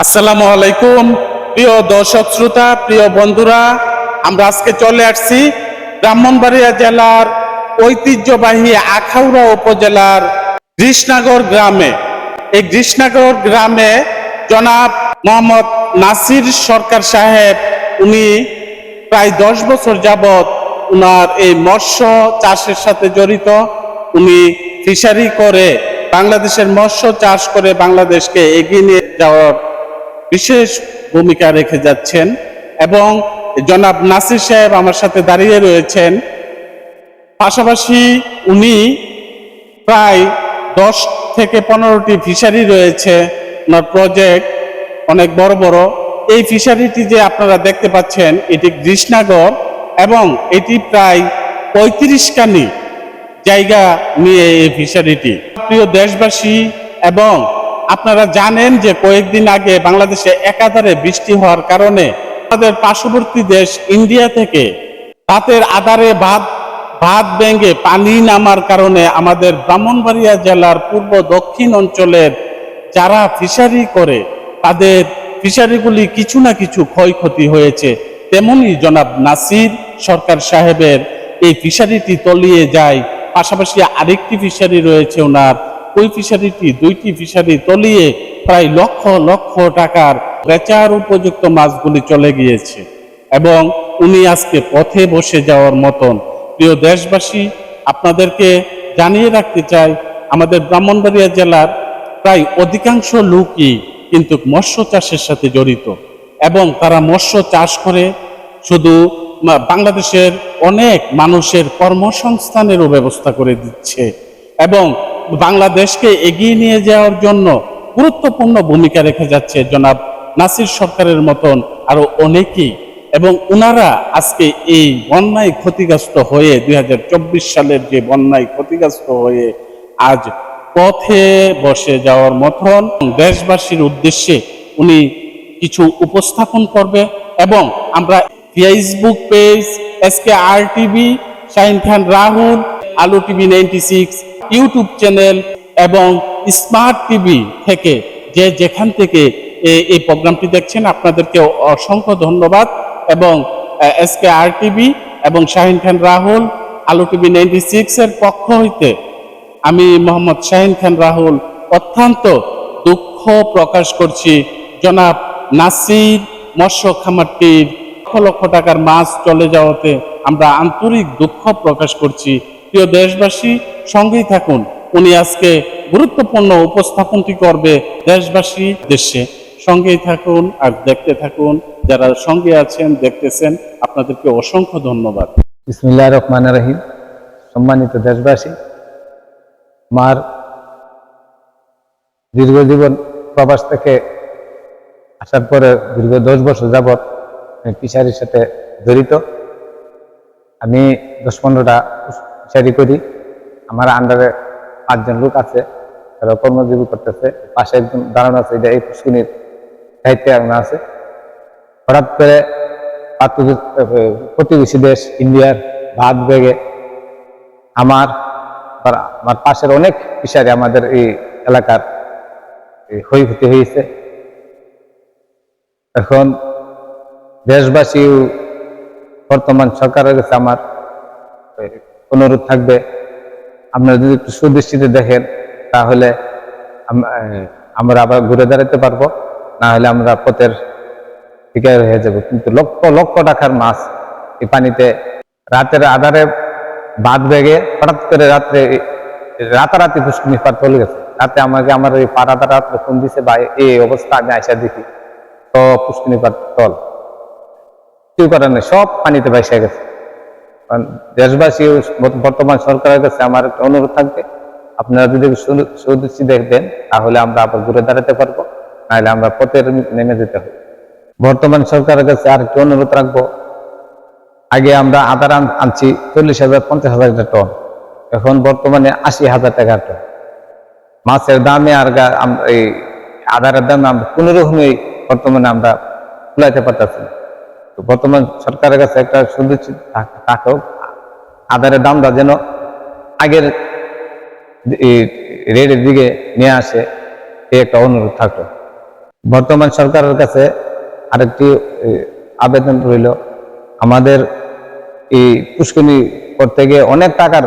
আসসালামু আলাইকুম। প্রিয় দর্শক, শ্রোতা, প্রিয় বন্ধুরা, আমরা আজকে চলে আসছি ব্রাহ্মণবাড়িয়া জেলার ঐতিহ্যবাহী আখাউড়া উপজেলার কৃষ্ণাগর গ্রামে। এই কৃষ্ণাগর গ্রামে জনাব মোহাম্মদ নাসির সরকার সাহেব, উনি প্রায় দশ বছর যাবত উনার এই মৎস্য চাষের সাথে জড়িত। উনি ফিশারি করে বাংলাদেশের মৎস্য চাষ করে বাংলাদেশকে এগিয়ে নিয়ে যাওয়ার বিশেষ ভূমিকা রেখে যাচ্ছেন এবং জনাব নাসির সাহেব আমার সাথে দাঁড়িয়ে রয়েছেন। পাশাপাশি উনি প্রায় দশ থেকে পনেরোটি ফিশারি রয়েছে। ওনার প্রজেক্ট অনেক বড় বড়। এই ফিশারিটি যে আপনারা দেখতে পাচ্ছেন, এটি কৃষ্ণাগর এবং এটি প্রায় পঁয়ত্রিশ কানি জায়গা নিয়ে এই ফিশারিটি প্রিয় দেশবাসী এবং আপনারা জানেন যে কয়েকদিন আগে বাংলাদেশে একাধারে বৃষ্টি হওয়ার কারণে আমাদের পার্শ্ববর্তী দেশ ইন্ডিয়া থেকে রাতের আধারে ভাত ভাত ব্যাঙ্গে পানি নামার কারণে আমাদের ব্রাহ্মণবাড়িয়া জেলার পূর্ব দক্ষিণ অঞ্চলের যারা ফিশারি করে, তাদের ফিশারিগুলি কিছু না কিছু ক্ষয়ক্ষতি হয়েছে। তেমনি জনাব নাসির সরকার সাহেবের এই ফিশারিটি তলিয়ে যায়। পাশাপাশি আরেকটি ফিশারি রয়েছে ওনার। ওই ফিশারিটি দুইটি ফিশারি তলিয়ে প্রায় লক্ষ লক্ষ টাকার বেচার উপযুক্ত মাছগুলি চলে গিয়েছে। এবং উনি আজকে পথে বসে যাওয়ার মতন। প্রিয় দেশবাসী, আপনাদেরকে জানিয়ে রাখতে চাই, আমাদের ব্রাহ্মণবাড়িয়া জেলার প্রায় অধিকাংশ লোকই কিন্তু মৎস্য চাষের সাথে জড়িত। এবং তারা মৎস্য চাষ করে, শুধু বাংলাদেশের অনেক মানুষের কর্মসংস্থানেরও ব্যবস্থা করে দিচ্ছে। এবং বাংলাদেশকে এগিয়ে নিয়ে যাওয়ার জন্য গুরুত্বপূর্ণ ভূমিকা রেখে যাচ্ছে জনাব নাসির সরকারের মতন আরও অনেকেই। এবং ওনারা আজকে এই বন্যায় ক্ষতিগ্রস্ত হয়ে দুই হাজার চব্বিশ সালের যে বন্যায় ক্ষতিগ্রস্ত হয়ে আজ পথে বসে যাওয়ার মতন দেশবাসীর উদ্দেশ্যে উনি কিছু উপস্থাপন করবে এবং আমরা Facebook page, S K R TV, Shahin Khan, Rahul, Alu TV ninety six YouTube channel এবং স্মার্ট টিভি থেকে যে যেখান থেকে এই প্রোগ্রামটি দেখছেন, আপনাদেরকে অসংখ্য ধন্যবাদ। এবং এস কে আর টিভি এবং শাহিন খান রাহুল, আলু টিভি নাইনটি সিক্সের পক্ষ হইতে আমি মোহাম্মদ শাহিন খান রাহুল অত্যন্ত দুঃখ প্রকাশ করছি। জনাব নাসির মৎস্য খামারটির লক্ষ লক্ষ টাকার মাছ চলে যাওয়াতে আমরা আন্তরিক দুঃখ প্রকাশ করছি। প্রিয় দেশবাসী সঙ্গেই থাকুন। উনি আজকে গুরুত্বপূর্ণ উপস্থাপনটি করবে দেশবাসী দেশে। সঙ্গেই থাকুন আর দেখতে থাকুন। যারা সঙ্গে আছেন, দেখতেছেন, আপনাদেরকে অসংখ্য ধন্যবাদ। বিসমিল্লাহ রহমান রহিম। সম্মানিত দেশবাসী, মার দীর্ঘ জীবন প্রবাস থেকে আসার পরে দীর্ঘ দশ বছর যাবৎ ফিশারির সাথে জড়িত। আমি দশ পনেরোটা ফিশারি করি। আমার আন্ডারে পাঁচজন লোক আছে, তারা কর্মজীবী করতেছে, পাশে একজন দাঁড়ানো আছে, এটা এই পুষ্কিনীর দায়িত্বে একজন আছে। হঠাৎ করে প্রতিবেশী দেশ ইন্ডিয়ার ভাত বেগে আমার আমার পাশের অনেক ফিশারি আমাদের এই এলাকার ক্ষয়ক্ষতি হয়েছে। এখন দেশবাসী বর্তমান সরকারের কাছে আমার অনুরোধ থাকবে আপনারা যদি একটু সুদৃষ্টিতে দেখেন, তাহলে আমরা আবার ঘুরে দাঁড়াতে পারব। না হলে আমরা পথের শিকার হয়ে যাব। কিন্তু লক্ষ লক্ষ টাকার মাছ এই পানিতে রাতের আধারে বাদ বেগে হঠাৎ করে রাত্রে রাতারাতি পুষ্করণী পার চলে গেছে। রাতে আমাকে আমার ওই পাড়াটা রাত্রে ফোন দিছে বা এই অবস্থা, আমি আইসা দেখি। তো পুষ্করণী পার তল কি করার নেই সব পানিতে ভাইসা গেছে। কারণ দেশবাসী বর্তমান সরকারের কাছে আমার একটা অনুরোধ থাকবে। আপনারা যদি সুদৃষ্টি দেখবেন, তাহলে আমরা আবার ঘুরে দাঁড়াতে পারব, নাহলে আমরা পথের নেমে যেতে হবে। বর্তমান সরকারের কাছে আর একটু অনুরোধ রাখব। আগে আমরা আদার আনছি চল্লিশ হাজার পঞ্চাশ হাজার টন, এখন বর্তমানে আশি হাজার টাকার টন। মাছের দামে আর এই আদারের দামে আমরা কোনো রকমই বর্তমানে আমরা কুলাইতে পারতেছি না। তো বর্তমান সরকারের কাছে একটা থাক- থাকুক। আদারের দামটা যেন আগের রেটের দিকে নিয়ে আসে, এই একটা অনুরোধ থাকল। বর্তমান সরকারের কাছে আরেকটি আবেদন রইল। আমাদের এই পুষ্করণী করতে গিয়ে অনেক টাকার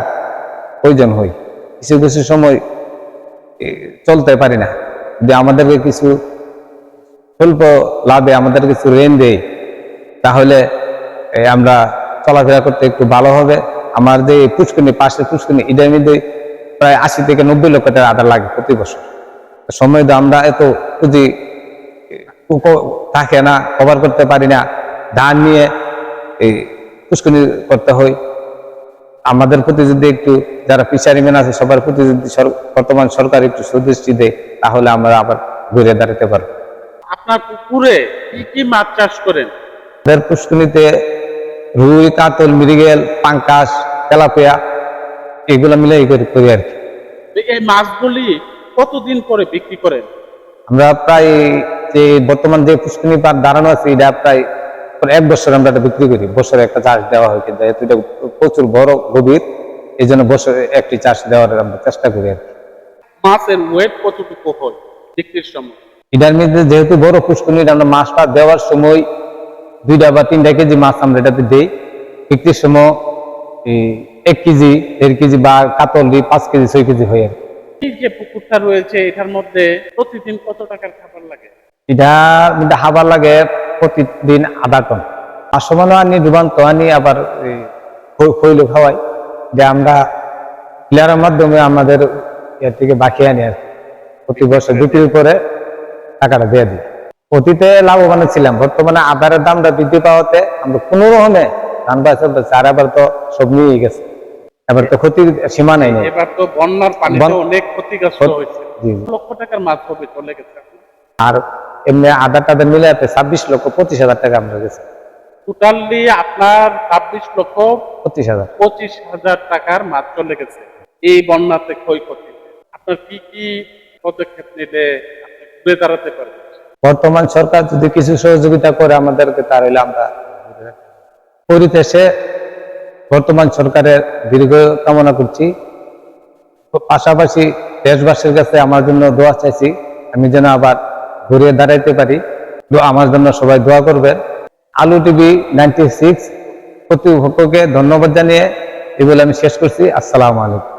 প্রয়োজন হয়। কিছু কিছু সময় চলতে পারি না। যে আমাদেরকে কিছু স্বল্প লাভে আমাদের কিছু ঋণ দেয় তাহলে আমরা চলাফেরা করতে একটু ভালো হবে। আমার যে পুষ্করণী পাশে পুষ্করণী এটার মধ্যে প্রায় আশি থেকে নব্বই লক্ষ টাকা আদার লাগে প্রতি বছর। সময় তো আমরা এত উপ- থাকে না কভার করতে পারি না। ধান নিয়ে এই পুষ্করণী করতে হয়। আমাদের প্রতি যদি একটু, যারা ফিশারিম্যান আছে, সবার প্রতি যদি বর্তমান সরকার একটু সুদৃষ্টি দেয়, তাহলে আমরা আবার ঘুরে দাঁড়াতে পারব। আপনার পুকুরে কি কি মাছ চাষ করেন? আমাদের পুষ্করণীতে রুই কাতল মৃগেল পাঙ্কাশ তেলাপিয়া এগুলো মিলে এই করি আর কি। এই মাছগুলি কতদিন পরে বিক্রি করেন? আমরা প্রায় যে বর্তমান যে পুষ্করণী পার দাঁড়ানো আছে এটা প্রায় এক বছর আমরা এটা বিক্রি করি। বছরে একটা চাষ দেওয়া হয় কিন্তু এটা প্রচুর বড় গভীর। এই জন্য বছরে একটি চাষ দেওয়ার আমরা চেষ্টা করি আর কি। মাছের ওয়েট কতটুকু হয় বিক্রির সময়? এটার মধ্যে যেহেতু বড় পুষ্করণী আমরা মাছটা দেওয়ার সময় দুইটা বা তিনটা কেজি মাছ আমরা এটাতে দিই। বিক্রির সময় এক কেজি দেড় কেজি বা কাতল দিই পাঁচ কেজি ছয় কেজি হয় আর যে পুকুরটা রয়েছে এটার মধ্যে প্রতিদিন কত টাকার খাবার লাগে? হাবার লাগে প্রতিদিন আধা টন। মানও আনি ডুবান্ত আনি আবার খৈল খাওয়াই। যে আমরা প্লেয়ারের মাধ্যমে আমাদের ইয়ার থেকে বাকি আনি আর কি। প্রতি বছর বিক্রির পরে টাকাটা দিয়ে দিই। অতীতে লাভবান ছিলাম। বর্তমানে আধারের দামটা বৃদ্ধি পাওয়াতে আমরা কোনো রকমে ধান চলতেছে আর এবার তো সব নিয়ে গেছে। এবার তো ক্ষতির সীমা নেই এবার তো বন্যার পানিতে অনেক ক্ষতিগ্রস্ত হয়েছে। লক্ষ টাকার মাছ হবে চলে গেছে আর এমনি আধার টাধার মিলে ছাব্বিশ লক্ষ পঁচিশ হাজার টাকা আমরা গেছে। টোটালি আপনার ছাব্বিশ লক্ষ পঁচিশ হাজার। পঁচিশ হাজার টাকার মাছ চলে গেছে। এই বন্যাতে ক্ষয়ক্ষতি। আপনার কি কি পদক্ষেপ নিলে আপনি ঘুরে দাঁড়াতে পারবেন? বর্তমান সরকার যদি কিছু সহযোগিতা করে আমাদেরকে, তাহলে আমরা পরিশেষে বর্তমান সরকারের দীর্ঘ কামনা করছি। পাশাপাশি দেশবাসীর কাছে আমার জন্য দোয়া চাইছি, আমি যেন আবার ঘুরিয়ে দাঁড়াইতে পারি। আমার জন্য সবাই দোয়া করবেন। আলু টিভি নাইনটি সিক্স কর্তৃপক্ষকে ধন্যবাদ জানিয়ে এগুলো আমি শেষ করছি। আসসালামু আলাইকুম।